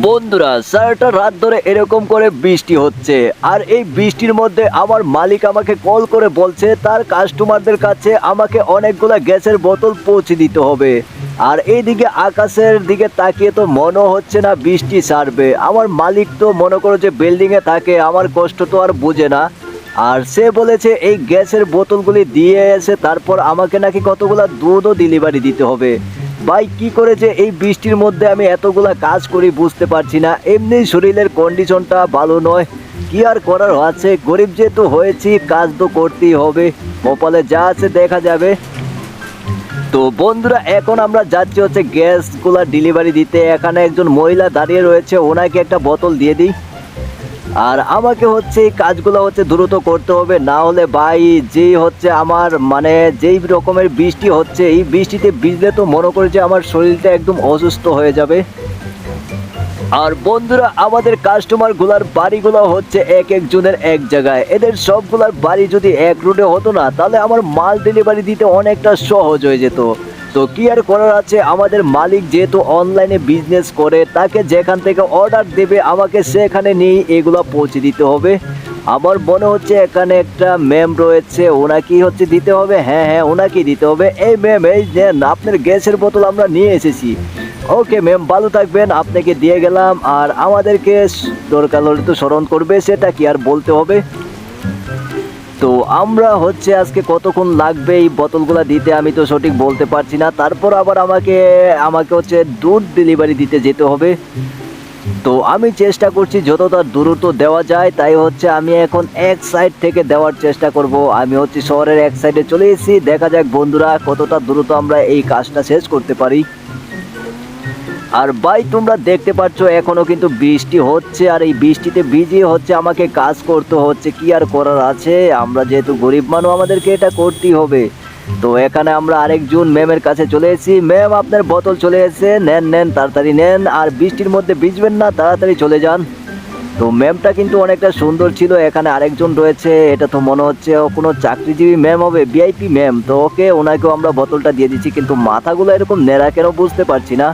বন্ধুরা সারাটা রাত ধরে এরকম করে বৃষ্টি হচ্ছে। আর এই বৃষ্টির মধ্যে আমার মালিক আমাকে কল করে বলছে, তার কাস্টমারদের কাছে আমাকে অনেকগুলো গ্যাসের বোতল পৌঁছে দিতে হবে। আর এইদিকে আকাশের দিকে তাকিয়ে তো মনে হচ্ছে না বৃষ্টি সারবে আমার মালিক তো মনে করো যে বিল্ডিংয়ে থাকে, আমার কষ্ট তো আর বুঝে না। আর সে বলেছে, এই গ্যাসের বোতলগুলি দিয়ে এসে তারপর আমাকে নাকি কতগুলো দুধও ডেলিভারি দিতে হবে। ভাই, কি করে যে এই বৃষ্টির মধ্যে আমি এতগুলা কাজ করি, বুঝতে পারছি না। এমনি শরীরের কন্ডিশনটা ভালো নয়। কি আর করার আছে? গরিব যেহেতু হয়েছি, কাজ তো করতেই হবে। কপালে যা আছে দেখা যাবে। তো বন্ধুরা, এখন আমরা যাচ্ছি হচ্ছে গ্যাসগুলা ডেলিভারি দিতে। এখানে একজন মহিলা দাঁড়িয়ে রয়েছে, ওনাকে একটা বোতল দিয়ে দিই। আর আমাকে হচ্ছে এই কাজগুলো হচ্ছে দ্রুত করতে হবে, না হলে ভাই যেই হচ্ছে আমার মানে যেই রকমের বৃষ্টি হচ্ছে, এই বৃষ্টিতে ভিজলে তো মনে করে যে আমার শরীরটা একদম অসুস্থ হয়ে যাবে। আর বন্ধুরা, আমাদের কাস্টমারগুলার বাড়িগুলো হচ্ছে এক একজনের এক জায়গায়। এদের সবগুলার বাড়ি যদি এক রুটে হতো না, তাহলে আমার মাল ডেলিভারি দিতে অনেকটা সহজ হয়ে যেত। তো কি আর করার আছে? আমাদের মালিক যেহেতু অনলাইনে বিজনেস করে, তাকে যেখান থেকে অর্ডার দেবে, আমাকে সেখানে নিয়ে এগুলো পৌঁছে দিতে হবে। আমার মনে হচ্ছে এখানে একটা ম্যাম রয়েছে, ওনাকেই হচ্ছে দিতে হবে। হ্যাঁ হ্যাঁ ওনাকেই দিতে হবে। এই ম্যাম এই নেন আপনার গ্যাসের বোতল আমরা নিয়ে এসেছি। ওকে ম্যাম ভালো থাকবেন, আপনাকে দিয়ে গেলাম। আর আমাদেরকে দরকার হলে তো স্মরণ করবে, সেটা কি আর বলতে হবে? তো আমরা হচ্ছে আজকে কতক্ষণ লাগবে এই বোতলগুলো দিতে আমি তো সঠিক বলতে পারছি না। তারপর আবার আমাকে আমাকে হচ্ছে দুধ ডেলিভারি দিতে যেতে হবে। তো আমি চেষ্টা করছি যতটা দূরত্ব দেওয়া যায়, তাই হচ্ছে আমি এখন এক সাইড থেকে দেওয়ার চেষ্টা করব। আমি হচ্ছে শহরের এক সাইডে চলে এসেছি। দেখা যাক বন্ধুরা কতটা দ্রুত আমরা এই কাজটা শেষ করতে পারি। আর ভাই, তোমরা দেখতে পাচ্ছ এখনও কিন্তু বৃষ্টি হচ্ছে, আর এই বৃষ্টিতে ভিজিয়ে হচ্ছে, আমাকে কাজ করতে হচ্ছে, কি আর করার আছে? আমরা যেহেতু গরিব মানুষ, আমাদেরকে এটা করতেই হবে। তো এখানে আমরা আরেকজন ম্যামের কাছে চলে এসেছি। ম্যাম, আপনার বোতল চলে এসেছে, নেন নেন, তাড়াতাড়ি নেন, আর বৃষ্টির মধ্যে ভিজবেন না, তাড়াতাড়ি চলে যান। তো ম্যামটা কিন্তু অনেকটা সুন্দর ছিল, এখানে আরেকজন রয়েছে, এটা তো মনে হচ্ছে কোনো চাকরিজীবী ম্যাম হবে, ভিআইপি ম্যাম। তো ওকে, ওনাকেও আমরা বোতলটা দিয়ে দিচ্ছি, কিন্তু মাথাগুলো এরকম নেড়া কেন বুঝতে পারছি না?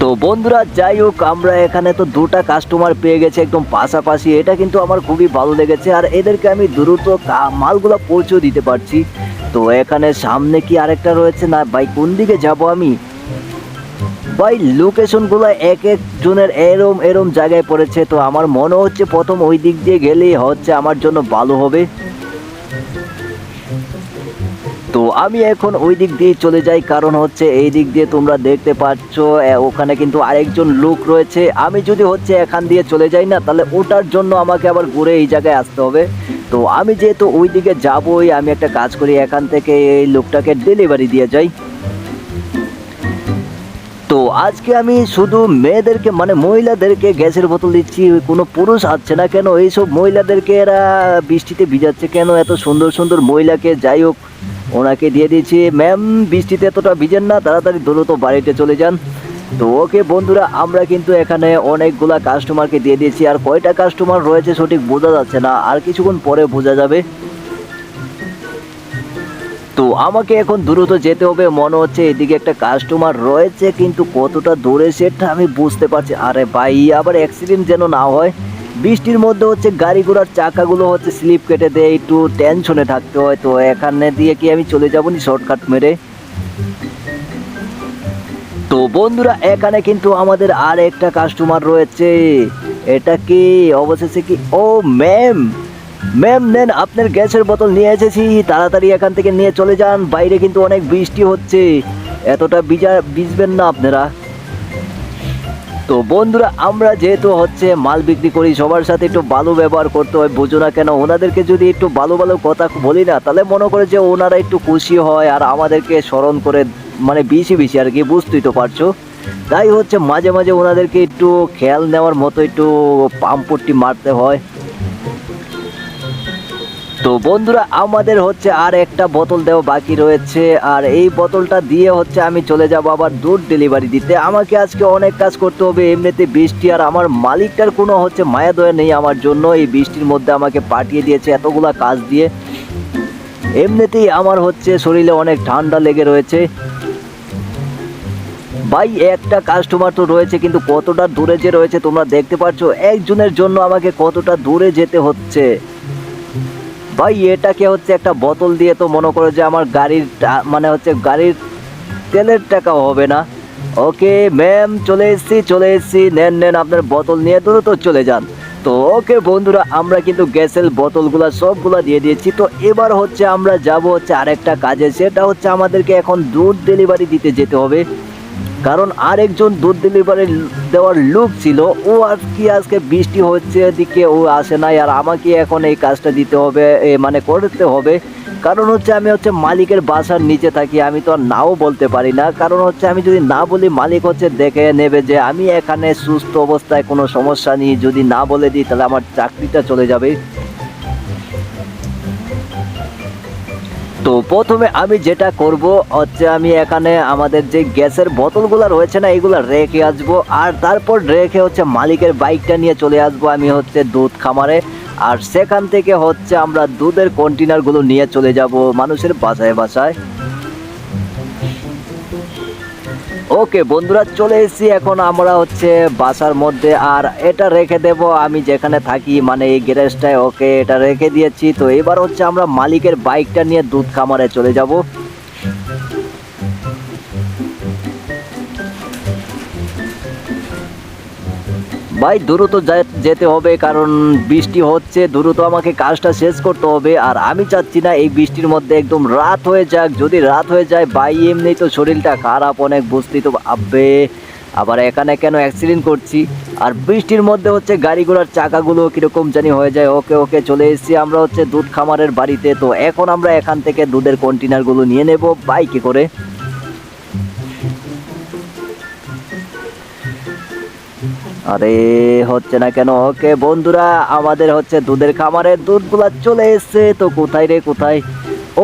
তো বন্ধুরা, যাই হোক, আমরা এখানে তো দুটা কাস্টমার পেয়ে গেছে একদম পাশাপাশি। এটা কিন্তু আমার খুবই ভালো লেগেছে আর এদেরকে আমি দ্রুত মালগুলো পৌঁছেও দিতে পারছি। তো এখানে সামনে কি আরেকটা রয়েছে? না, ভাই, কোন দিকে যাব আমি? ভাই লোকেশনগুলো এক এক জনের এরম এরম জায়গায় পড়েছে। তো আমার মনে হচ্ছে প্রথম ওই দিক দিয়ে গেলেই হচ্ছে, আমার জন্য ভালো হবে। তো আমি এখন ওই দিক দিয়ে চলে যাই, কারণ হচ্ছে এই দিক দিয়ে তোমরা দেখতে পাচ্ছ ওখানে কিন্তু আরেকজন লোক রয়েছে। আমি যদি হচ্ছে এখান দিয়ে চলে যাই না, তাহলে ওটার জন্য আমাকে আবার ঘুরে এই জায়গায় আসতে হবে। তো আমি যেহেতু ওই দিকে যাবই, আমি একটা কাজ করি, এখান থেকে এই লোকটাকে ডেলিভারি দিয়ে যাই। তো আজকে আমি শুধু মেয়েদেরকে মানে মহিলাদেরকে গ্যাসের বোতল দিচ্ছি, কোনো পুরুষ আসছে না কেন? এইসব মহিলাদেরকে এরা বৃষ্টিতে ভিজাচ্ছে কেন? এত সুন্দর সুন্দর মহিলাকে যাই হোক ওনাকে দিয়ে দিয়েছি। ম্যাম, বৃষ্টিতে এতটা ভিজেন না, তাড়াতাড়ি দ্রুত বাড়িতে চলে যান। তো ওকে বন্ধুরা, আমরা কিন্তু এখানে অনেকগুলা কাস্টমারকে দিয়ে দিয়েছি, আর কয়টা কাস্টমার রয়েছে সঠিক বোঝা যাচ্ছে না, আর কিছুক্ষণ পরে বোঝা যাবে। তো আমাকে এখন দ্রুত যেতে হবে, মনে হচ্ছে এদিকে একটা কাস্টমার রয়েছে, কিন্তু কতটা দূরে সেটা আমি বুঝতে পারছি আরে ভাই, আবার অ্যাক্সিডেন্ট যেন না হয়। বৃষ্টির মধ্যে হচ্ছে গাড়ি ঘোড়ার চাকাগুলো হচ্ছে স্লিপ কেটে দেয়, একটু টেনশনে থাকতে হয়। তো এখানে দিয়ে কি আমি চলে যাব নি শর্টকাট মেরে? তো বন্ধুরা, এখানে কিন্তু আমাদের আর একটা কাস্টমার রয়েছে। এটা কি? অবশেষে কি? ও ম্যাম ম্যাম নেন, আপনার গ্যাসের বোতল নিয়ে এসেছি। তাড়াতাড়ি এখান থেকে নিয়ে চলে যান। বাইরে কিন্তু অনেক বৃষ্টি হচ্ছে। এতটা ভিজা ভিজবেন না আপনারা। তো বন্ধুরা, আমরা যেহেতু হচ্ছে মাল বিক্রি করি, সবার সাথে একটু ভালো ব্যবহার করতে হয়, বুঝো না কেন? ওনাদেরকে যদি একটু ভালো ভালো কথা বলি না, তাহলে মনে করে যে ওনারা একটু খুশি হয় আর আমাদেরকে স্মরণ করে মানে বেশি বেশি আর কি, বুঝতেই তো পারছ? তাই হচ্ছে, মাঝে মাঝে ওনাদেরকে একটু খেয়াল নেওয়ার মতো একটু পাম্পটি মারতে হয়। তো বন্ধুরা, আমাদের হচ্ছে আর একটা বোতল দেওয়া বাকি রয়েছে। আর এই বোতলটা দিয়ে হচ্ছে আমি চলে যাব আবার দুধ ডেলিভারি দিতে। আমাকে আজকে অনেক কাজ করতে হবে, এমনিতে বৃষ্টি আর আমার মালিকটার কোনো হচ্ছে মায়া দয়া নেই আমার জন্য। এই বৃষ্টির মধ্যে আমাকে পাঠিয়ে দিয়েছে এতগুলা কাজ দিয়ে। এমনিতেই আমার হচ্ছে শরীরে অনেক ঠান্ডা লেগে রয়েছে। ভাই, একটা কাস্টমার তো রয়েছে, কিন্তু কতটা দূরে যে রয়েছে তোমরা দেখতে পাচ্ছ, একজনের জন্য আমাকে কতটা দূরে যেতে হচ্ছে। ভাই, এটাকে হচ্ছে একটা বোতল দিয়ে তো মনে করো যে আমার গাড়ির মানে হচ্ছে গাড়ির তেলের টাকাও হবে না। ওকে, ম্যাম, চলে এসেছি চলে এসেছি। নেন নেন, আপনার বোতল নিয়ে দ্রুত চলে যান। তো ওকে বন্ধুরা, আমরা কিন্তু গ্যাসের বোতলগুলো সবগুলা দিয়ে দিয়েছি। তো এবার হচ্ছে আমরা যাব হচ্ছে আরেকটা কাজে। সেটা হচ্ছে আমাদেরকে এখন দুধ ডেলিভারি দিতে যেতে হবে। কারণ আরেকজন দুধ ডেলিভারি দেওয়ার লোক ছিল, ও আর কি আজকে বৃষ্টি হচ্ছে, এদিকে ও আসে নাই, আর আমাকে এখন এই কাজটা দিতে হবে মানে করতে হবে। কারণ হচ্ছে আমি হচ্ছে মালিকের বাসার নিচে থাকি, আমি তো আর নাও বলতে পারি না। কারণ হচ্ছে আমি যদি না বলি, মালিক হচ্ছে দেখে নেবে যে আমি এখানে সুস্থ অবস্থায় কোনো সমস্যা নেই, যদি না বলে দিই, তাহলে আমার চাকরিটা চলে যাবে। তো প্রথমে আমি যেটা করব হচ্ছে আমি এখানে আমাদের যে গ্যাসের বোতলগুলো রয়েছে না, এগুলো রেখে আসব। আর তারপর রেখে হচ্ছে মালিকের বাইকটা নিয়ে চলে আসব আমি হচ্ছে দুধ খামারে। আর সেখান থেকে হচ্ছে আমরা দুধের কন্টেনারগুলো নিয়ে চলে যাব মানুষের বাসায় বাসায়। ওকে, বন্ধুরা চলে এসেছি এখন আমরা হচ্ছে বাসার মধ্যে, আর এটা রেখে দেব আমি যেখানে থাকি মানে এই গ্যারেজটায় ওকে এটা রেখে দিয়েছি। তো এবার হচ্ছে আমরা মালিকের বাইকটা নিয়ে দুধ খামারে চলে যাব। ভাই, দ্রুত যেতে হবে, কারণ বৃষ্টি হচ্ছে, দ্রুত আমাকে কাজটা শেষ করতে হবে। আর আমি চাচ্ছি না এই বৃষ্টির মধ্যে একদম রাত হয়ে যাক। যদি রাত হয়ে যায়, ভাই, এমনি তো শরীরটা খারাপ অনেক বুঝতেই তো আব্বে। আবার এখানে কেন অ্যাক্সিডেন্ট করছি? আর বৃষ্টির মধ্যে হচ্ছে গাড়িগুলোর চাকাগুলো কীরকম জানি হয়ে যায়। ওকে ওকে চলে এসেছি আমরা হচ্ছে দুধ খামারের বাড়িতে। তো এখন আমরা এখান থেকে দুধের কন্টেনারগুলো নিয়ে নেব। বাইকে করে? আরে হচ্ছে না কেন? ওকে বন্ধুরা, আমাদের হচ্ছে দুধের খামারের দুধগুলা চলে এসছে। তো কোথায় রে, কোথায়?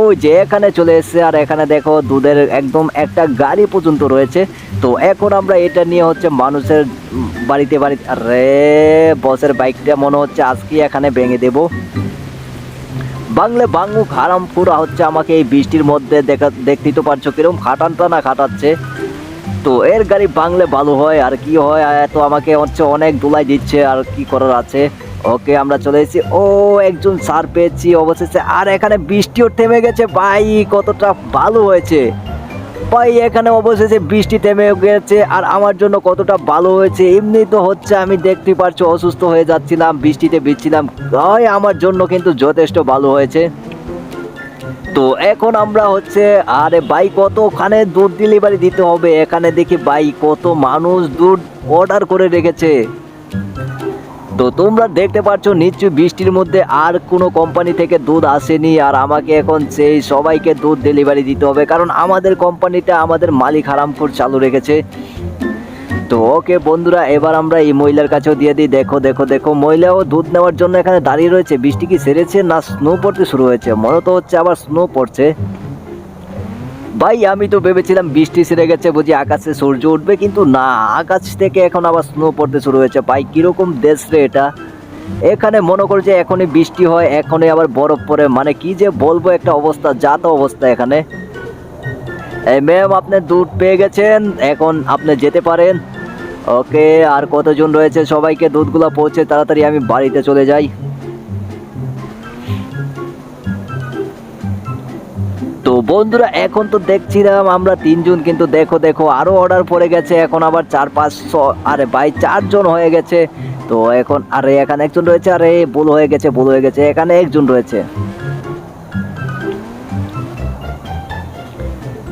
ওই যে এখানে চলে এসছে। আর এখানে দেখো, দুধের একদম একটা গাড়ি পর্যন্ত রয়েছে। তো এখন আমরা এটা নিয়ে হচ্ছে মানুষের বাড়িতে বাড়িতে আরে বসের বাইকটা মনে হচ্ছে আজকে এখানে ভেঙে দেবো। বাংলে বাঙ্গুক হারাম পুরা হচ্ছে আমাকে এই বৃষ্টির মধ্যে দেখা দেখতেই তো পারছ কীরকম খাটানটা না খাটাচ্ছে। তো এর গাড়ি বাংলে ভালো হয়, আর কি হয়? তো আমাকে হচ্ছে অনেক দোলাই দিচ্ছে, আর কি করার আছে? ওকে, আমরা চলে এসেছি। ও, একজন সার পেয়েছি, অবশেষে। আর এখানে বৃষ্টিও থেমে গেছে, ভাই, কতটা ভালো হয়েছে। ভাই, এখানে অবশেষে বৃষ্টি থেমে গেছে, আর আমার জন্য কতটা ভালো হয়েছে। এমনি তো হচ্ছে, আমি দেখতে পারছি অসুস্থ হয়ে যাচ্ছিলাম, বৃষ্টিতে ভিজছিলাম। ভাই, আমার জন্য কিন্তু যথেষ্ট ভালো হয়েছে। তো এখন আমরা হচ্ছে, আরে ভাই, কতখানে দুধ ডেলিভারি দিতে হবে? এখানে দেখি ভাই, কত মানুষ দুধ অর্ডার করে রেখেছে। তো তোমরা দেখতে পাচ্ছ নিশ্চয়ই বৃষ্টির মধ্যে আর কোনো কোম্পানি থেকে দুধ আসেনি, আর আমাকে এখন সেই সবাইকে দুধ ডেলিভারি দিতে হবে। কারণ আমাদের কোম্পানিটা আমাদের মালিক হারামপুর চালু রেখেছে। তো ওকে বন্ধুরা, এবার আমরা এই মহিলার কাছেও দিয়ে দিই। দেখো দেখো দেখো, মহিলাও দুধ নেওয়ার জন্য এখানে দাঁড়িয়ে রয়েছে। বৃষ্টি কি সেরেছে না স্নো পড়তে শুরু হয়েছে? মনে তো হচ্ছে আবার স্নো পড়ছে। ভাই, আমি তো ভেবেছিলাম বৃষ্টি সেরে গেছে, বুঝি আকাশে সূর্য উঠবে, কিন্তু না, আকাশ থেকে এখন আবার স্নো পড়তে শুরু হয়েছে। ভাই, কীরকম দেশ রে এটা? এখানে মনে করছে এখনই বৃষ্টি হয়, এখনই আবার বরফ পড়ে। মানে কি যে বলব একটা অবস্থা, যা তো অবস্থা এখানে। এই ম্যাম আপনি দুধ পেয়ে গেছেন, এখন আপনি যেতে পারেন। ওকে, আর কতজন রয়েছে? সবাইকে দুধগুলো পৌঁছে তাড়াতাড়ি আমি বাড়িতে চলে যাই। তো বন্ধুরা, এখন তো দেখছিলাম আমরা তিনজন, কিন্তু দেখো দেখো, আরও অর্ডার পড়ে গেছে। এখন আবার চার পাঁচশো আরে ভাই, চারজন হয়ে গেছে। তো এখন, আরে, এখানে একজন রয়েছে, আরে, ভুল হয়ে গেছে, ভুল হয়ে গেছে, এখানে একজন রয়েছে।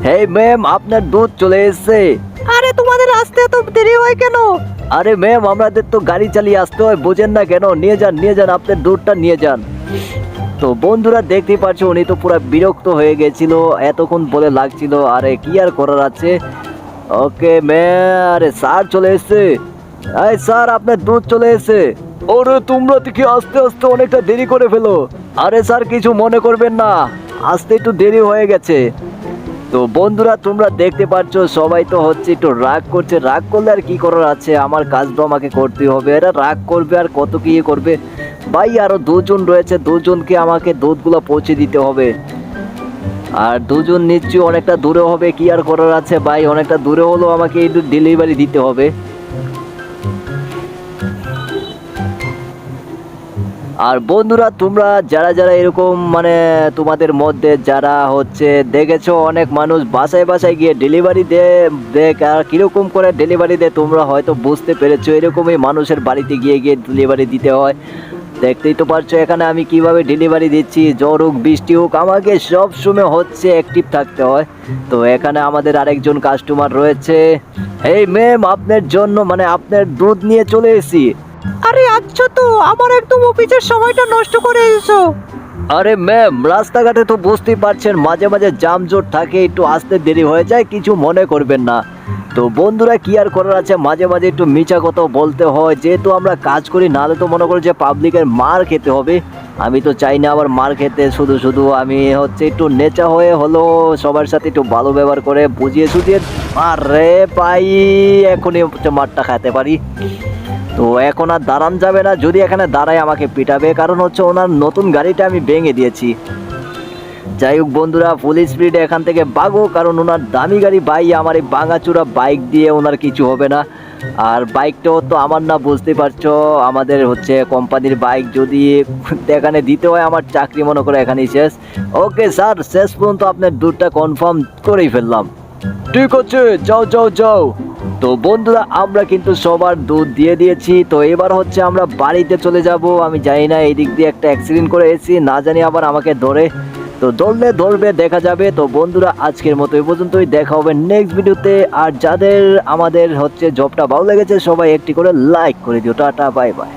হে ম্যাম আপনার দুধ চলে এসেছে। আরে, তোমাদের আসতে এত দেরি হয় কেন? আরে ম্যাম আমাদের তো গাড়ি চালিয়ে আসতে হয়, বোঝেন না কেন? নিয়ে যান নিয়ে যান আপনার দুধটা নিয়ে যান। তো বন্ধুরা, দেখতেই পাচ্ছ, উনি তো পুরো বিরক্ত হয়ে গেছিল, এতক্ষণ বলে লাগছিল, আরে, কি আর করার আছে? ওকে ম্যাম আরে স্যার চলে এসেছে। এই স্যার আপনার দুধ চলে এসেছে। ওরে, তোমরা দেখি আস্তে আস্তে অনেকটা দেরি করে ফেলো। আরে স্যার কিছু মনে করবেন না, আসতে একটু দেরি হয়ে গেছে। তো বন্ধুরা, তোমরা দেখতে পাচ্ছ, সবাই তো হচ্ছে একটু রাগ করছে। রাগ করলে আর কি করার আছে? আমার কাজ তো আমাকে করতে হবে। এরা রাগ করবে আর কত কি করবে? ভাই আরও দুজন রয়েছে। দুজনকে আমাকে দুধগুলো পৌঁছে দিতে হবে। আর দুজন নিশ্চয়ই অনেকটা দূরে হবে। কি আর করার আছে? ভাই, অনেকটা দূরে হলেও আমাকে একটু ডেলিভারি দিতে হবে। আর বন্ধুরা, তোমরা যারা যারা এরকম মানে তোমাদের মধ্যে যারা হচ্ছে দেখেছ অনেক মানুষ বাসায় বাসায় গিয়ে ডেলিভারি দে দেখ আর কীরকম করে ডেলিভারি দেয় তোমরা হয়তো বুঝতে পেরেছ এরকমই মানুষের বাড়িতে গিয়ে গিয়ে ডেলিভারি দিতে হয়। দেখতেই তো পারছ এখানে আমি কীভাবে ডেলিভারি দিচ্ছি জ্বর হোক, বৃষ্টি হোক, আমাকে সব সময় হচ্ছে অ্যাক্টিভ থাকতে হয়। তো এখানে আমাদের আরেকজন কাস্টমার রয়েছে। এই ম্যাম আপনার জন্য মানে আপনার দুধ নিয়ে চলে এসেছি। আরে আচ্ছা তো, আমার একদম অফিসের সময়টা নষ্ট করে এসো আরে ম্যাম, রাস্তাঘাটে তো বুঝতেই পারছেন, মাঝে মাঝে জামজোট থাকে, একটু আসতে দেরি হয়ে যায়, কিছু মনে করবেন না। তো বন্ধুরা, কি আর করার আছে? মাঝে মাঝে একটু মিছা কথা বলতে হয়, যেহেতু আমরা কাজ করি, নাহলে তো মনে করি যে পাবলিকের মার খেতে হবে। আমি তো চাই না আবার মার খেতে, শুধু শুধু আমি হচ্ছে একটু নেচা হয়ে হলো, সবার সাথে একটু ভালো ব্যবহার করে বুঝিয়ে সুঝিয়ে। আরে পাই এখনই হচ্ছে মারটা খেতে পারি। তো এখন আর দাঁড়ান যাবে না, যদি এখানে দাঁড়ায় আমাকে পিটাবে, কারণ হচ্ছে ওনার নতুন গাড়িটা আমি ভেঙে দিয়েছি। যাই হোক বন্ধুরা ফুল স্পিডে এখান থেকে বাগো, কারণ ওনার দামি গাড়ি ভাই, আমার এই ভাঙাচুরা বাইক দিয়ে ওনার কিছু হবে না। আর বাইকটাও তো আমার না, বুঝতে পারছ, আমাদের হচ্ছে কোম্পানির বাইক যদি এখানে দিতে হয়, আমার চাকরি মনে করে এখানেই শেষ। ওকে স্যার শেষ পর্যন্ত আপনার দুধটা কনফার্ম করেই ফেললাম। ঠিক আছে, যাও যাও যাও। তো বন্ধুরা, আমরা কিন্তু সবার দুধ দিয়ে দিয়েছি। তো এবার হচ্ছে আমরা বাড়িতে চলে যাব। আমি জানি না এই দিক দিয়ে একটা অ্যাক্সিডেন্ট করে এসেছি, না জানি আবার আমাকে ধরে। তো ধরলে ধরবে, দেখা যাবে। তো বন্ধুরা, আজকের মতো এই পর্যন্তই। দেখা হবে নেক্সট ভিডিওতে আর যাদের আমাদের হচ্ছে জবটা ভালো লেগেছে, সবাই একটি করে লাইক করে দিও। Tata bye bye